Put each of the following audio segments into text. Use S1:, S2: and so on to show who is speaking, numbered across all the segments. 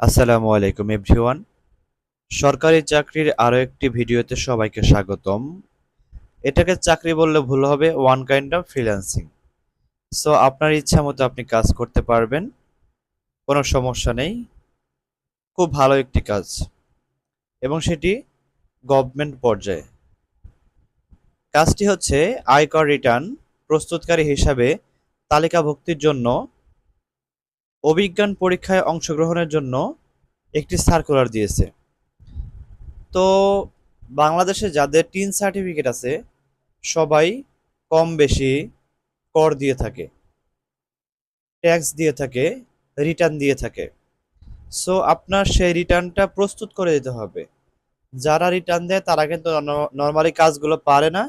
S1: আসসালামু আলাইকুম, এভরিওয়ান। সরকারি চাকরির আরও একটি ভিডিওতে সবাইকে স্বাগতম। এটাকে চাকরি বললে ভুল হবে one kind of freelancing so আপনার ইচ্ছা মতো আপনি কাজ করতে পারবেন, কোনো সমস্যা নেই। খুব ভালো একটি কাজ। এবং সেটি গভর্নমেন্ট পর্যায়ে। কাজটি হচ্ছে আয়কর রিটার্ন প্রস্তুতকারী হিসাবে তালিকাভুক্তির জন্য অভিজ্ঞান পরীক্ষায় অংশগ্রহণের জন্য একটি সার্কুলার দিয়েছে। তো বাংলাদেশে যাদের টিন সার্টিফিকেট আছে, সবাই কম বেশি কর দিয়ে থাকে ট্যাক্স দিয়ে থাকে রিটার্ন দিয়ে থাকে। সো আপনার সেই রিটার্নটা প্রস্তুত করে দিতে হবে। যারা রিটার্ন দেয়, তারা কিন্তু নর্মালি কাজগুলো পারে না,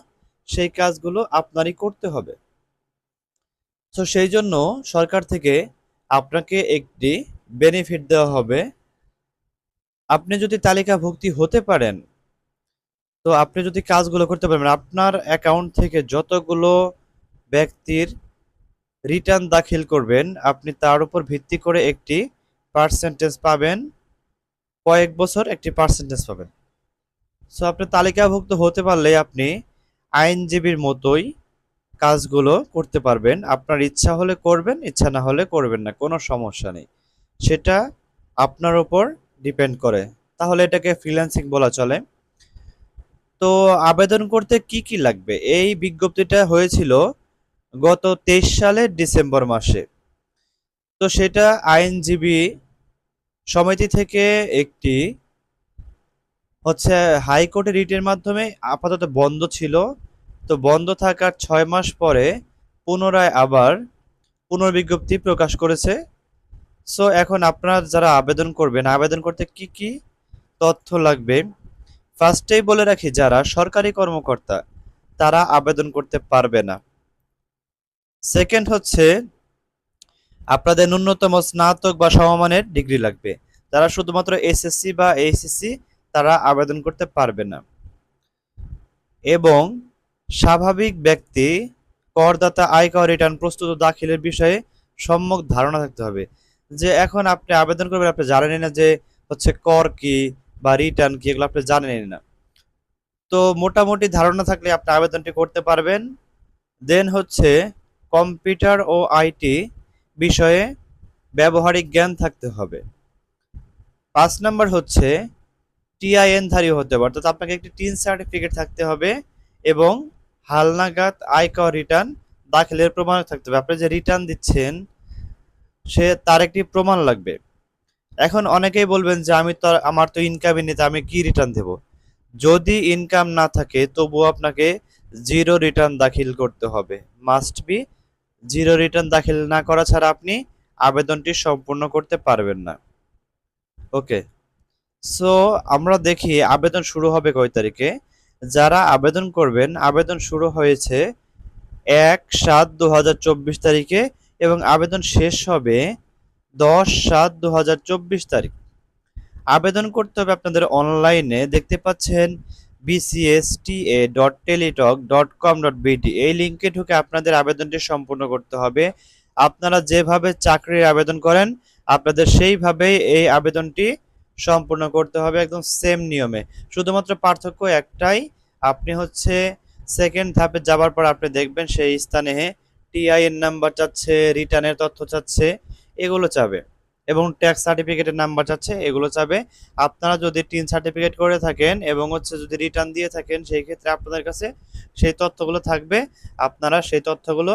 S1: সেই কাজগুলো আপনারই করতে হবে। তো সেই জন্য সরকার থেকে আপনাকে একটি বেনিফিট দেওয়া হবে। আপনি যদি তালিকাভুক্তি হতে পারেন, তো আপনি যদি কাজগুলো করতে পারবেন, আপনার অ্যাকাউন্ট থেকে যতগুলো ব্যক্তির রিটার্ন দাখিল করবেন, আপনি তার উপর ভিত্তি করে একটি পার্সেন্টেজ পাবেন, কয়েক বছর একটি পার্সেন্টেজ পাবেন। সো আপনি তালিকাভুক্ত হতে পারলে আপনি আইনজীবীর মতোই কাজগুলো করতে পারবেন। আপনার ইচ্ছা হলে করবেন, ইচ্ছা না হলে করবেন না, কোনো সমস্যা নেই। সেটা আপনার ওপর ডিপেন্ড করে। তাহলে এটাকে ফ্রিল্যান্সিং বলা চলে। তো আবেদন করতে কি কি লাগবে? এই বিজ্ঞপ্তিটা হয়েছিল গত তেইশ সালের ডিসেম্বর মাসে। তো সেটা আইনজীবী সমিতি থেকে একটি হচ্ছে হাইকোর্টে রিটের মাধ্যমে আপাতত বন্ধ ছিল। তো বন্ধ থাকার ছয় মাস পরে পুনরায় আবার পুনর্বিজ্ঞপ্তি প্রকাশ করেছে। সো এখন আপনারা যারা আবেদন করবেন, আবেদন করতে কি কি তথ্য লাগবে? ফার্স্টেই বলে রাখি, যারা সরকারি কর্মকর্তা, তারা আবেদন করতে পারবে না। সেকেন্ড হচ্ছে, আপনাদের ন্যূনতম স্নাতক বা সমমানের ডিগ্রি লাগবে। তারা শুধুমাত্র এসএসসি বা এইচএসসি তারা আবেদন করতে পারবে না। এবং স্বাভাবিক ব্যক্তি করদাতা আয়কর রিটার্ন প্রস্তুত দাখিলের বিষয়ে সম্যক ধারণা থাকতে হবে। যে এখন আপনি আবেদন করবেন, আপনি জানেনই না যে হচ্ছে কর কি বা রিটার্ন কি, এগুলো আপনি জানেনই না। তো মোটামুটি ধারণা থাকলে আপনি আবেদনটি করতে পারবেন। দেন হচ্ছে কম্পিউটার ও আইটি বিষয়ে ব্যবহারিক জ্ঞান থাকতে হবে। পাঁচ নাম্বার হচ্ছে টিআইএন ধারী হতে হবে, অর্থাৎ আপনাকে একটি টিন সার্টিফিকেট থাকতে হবে এবং হালনাগাদ আয়কর রিটার্ন দাখিলের প্রমাণ থাকতে হবে। আপনি যে রিটার্ন দিচ্ছেন, সে তার একটি প্রমাণ লাগবে। এখন অনেকেই বলবেন যে, আমি তো আমার তো ইনকামই নেই আমি কি রিটার্ন দেব? যদি ইনকাম না থাকে তবুও আপনাকে জিরো রিটার্ন দাখিল করতে হবে। মাস্ট বি জিরো রিটার্ন দাখিল না করা ছাড়া আপনি আবেদনটি সম্পূর্ণ করতে পারবেন না। ওকে সো আমরা দেখি আবেদন শুরু হবে কয় তারিখে? যারা আবেদন করবেন, আবেদন শুরু হয়েছে এক সাত দু তারিখে এবং আবেদন শেষ হবে দশ সাত দু তারিখ। আবেদন করতে হবে আপনাদের অনলাইনে। দেখতে পাচ্ছেন BCSTA dot Teletalk dot com dot BD এই লিঙ্কে ঢুকে আপনাদের আবেদনটি সম্পূর্ণ করতে হবে। আপনারা যেভাবে চাকরির আবেদন করেন, আপনাদের সেইভাবেই এই আবেদনটি সম্পূর্ণ করতে হবে একদম সেম নিয়মে। শুধুমাত্র পার্থক্য একটাই, আপনি হচ্ছে সেকেন্ড ধাপে যাবার পর আপনি দেখবেন সেই স্থানে টিআইএন নাম্বার চাচ্ছে রিটার্নের তথ্য চাচ্ছে, এগুলো চাবে। এবং ট্যাক্স সার্টিফিকেটের নাম্বার চাচ্ছে, এগুলো চাবে। আপনারা যদি টিন সার্টিফিকেট করে থাকেন এবং হচ্ছে যদি রিটার্ন দিয়ে থাকেন, সেই ক্ষেত্রে আপনাদের কাছে সেই তথ্যগুলো থাকবে, আপনারা সেই তথ্যগুলো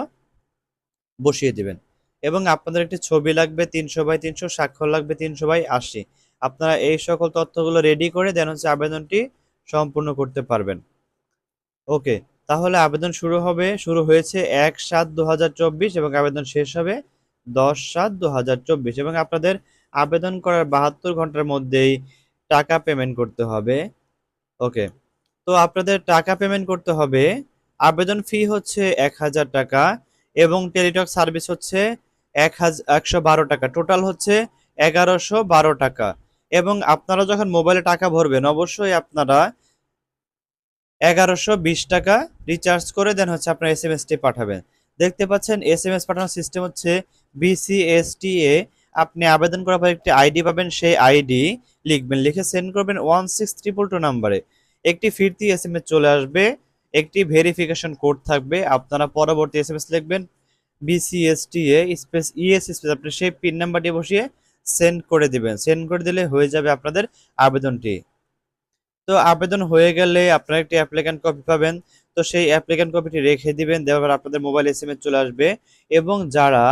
S1: বসিয়ে দিবেন। এবং আপনাদের একটি ছবি লাগবে, তিনশো বাই তিনশো, স্বাক্ষর লাগবে তিনশো বাই আশি। আপনারা এই সকল তথ্যগুলো রেডি করে দেন হচ্ছে আবেদনটি সম্পূর্ণ করতে পারবেন। ওকে তাহলে আবেদন শুরু হবে, শুরু হয়েছে এক সাত দু এবং আবেদন শেষ হবে দশ সাত দু এবং আপনাদের আবেদন করার বাহাত্তর ঘণ্টার মধ্যেই টাকা পেমেন্ট করতে হবে। ওকে তো আপনাদের টাকা পেমেন্ট করতে হবে, আবেদন ফি হচ্ছে এক হাজার টাকা এবং টেলিটক সার্ভিস হচ্ছে এক হাজার একশো বারো টাকা টোটাল হচ্ছে এগারোশো বারো টাকা। এবং আপনারা যখন মোবাইলে টাকা ভরবেন, অবশ্যই আপনারা এগারোশো বিশ টাকা রিচার্জ করে দেন হচ্ছে আপনার এস এম এসটি পাঠাবেন। দেখতে পাচ্ছেন এস এম এস পাঠানোর সিস্টেম হচ্ছে বিসিএসটিএ আপনি আবেদন করার পর একটি আইডি পাবেন, সেই আইডি লিখবেন, লিখে সেন্ড করবেন ওয়ান সিক্স ট্রিপল টু নাম্বারে একটি ফিরতি এস এম এস চলে আসবে, একটি ভেরিফিকেশন কোড থাকবে, আপনারা পরবর্তী এস এম এস লিখবেন বিসিএসটিএ স্পেস ইএস স্পেস আপনি সেই পিন নাম্বারটি বসিয়ে সেন্ড করে দিবেন। সেন্ড করে দিলে হয়ে যাবে আপনাদের আবেদনটি। তো আবেদন হয়ে গেলে আপনারা একটি অ্যাপ্লিক্যান্ট কপি পাবেন। তো সেই অ্যাপ্লিক্যান্ট কপিটি রেখে দিবেন, দেওয়ার আপনাদের মোবাইল এস চলে আসবে। এবং যারা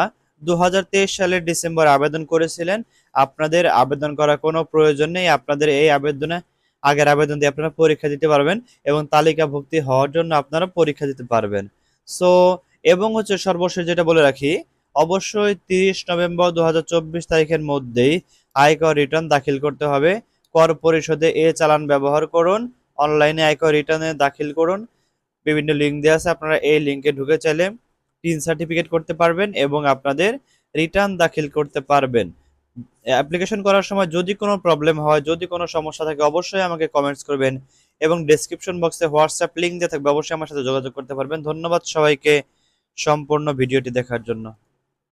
S1: দু হাজার তেইশ সালের ডিসেম্বর আবেদন করেছিলেন, আপনাদের আবেদন করার কোনো প্রয়োজন নেই। আপনাদের এই আবেদনে, আগের আবেদন দিয়ে আপনারা পরীক্ষা দিতে পারবেন এবং তালিকাভুক্তি হওয়ার জন্য আপনারা পরীক্ষা দিতে পারবেন। সো এবং হচ্ছে সর্বশেষ যেটা বলে রাখি অবশ্যই তিরিশ নভেম্বর দু হাজার চব্বিশ তারিখের মধ্যেই আয়কর রিটার্ন দাখিল করতে হবে। কর পরিশোধে এ চালান ব্যবহার করুন, অনলাইনে আয়কর রিটার্নে দাখিল করুন। বিভিন্ন লিঙ্ক দেওয়া আছে, আপনারা এই লিঙ্কে ঢুকে চাইলে টিন সার্টিফিকেট করতে পারবেন এবং আপনাদের রিটার্ন দাখিল করতে পারবেন। অ্যাপ্লিকেশন করার সময় যদি কোনো প্রবলেম হয়, যদি কোনো সমস্যা থাকে, অবশ্যই আমাকে কমেন্টস করবেন এবং ডেসক্রিপশন বক্সে হোয়াটসঅ্যাপ লিঙ্ক দিয়ে থাকবে, অবশ্যই আমার সাথে যোগাযোগ করতে পারবেন। ধন্যবাদ সবাইকে সম্পূর্ণ ভিডিওটি দেখার জন্য।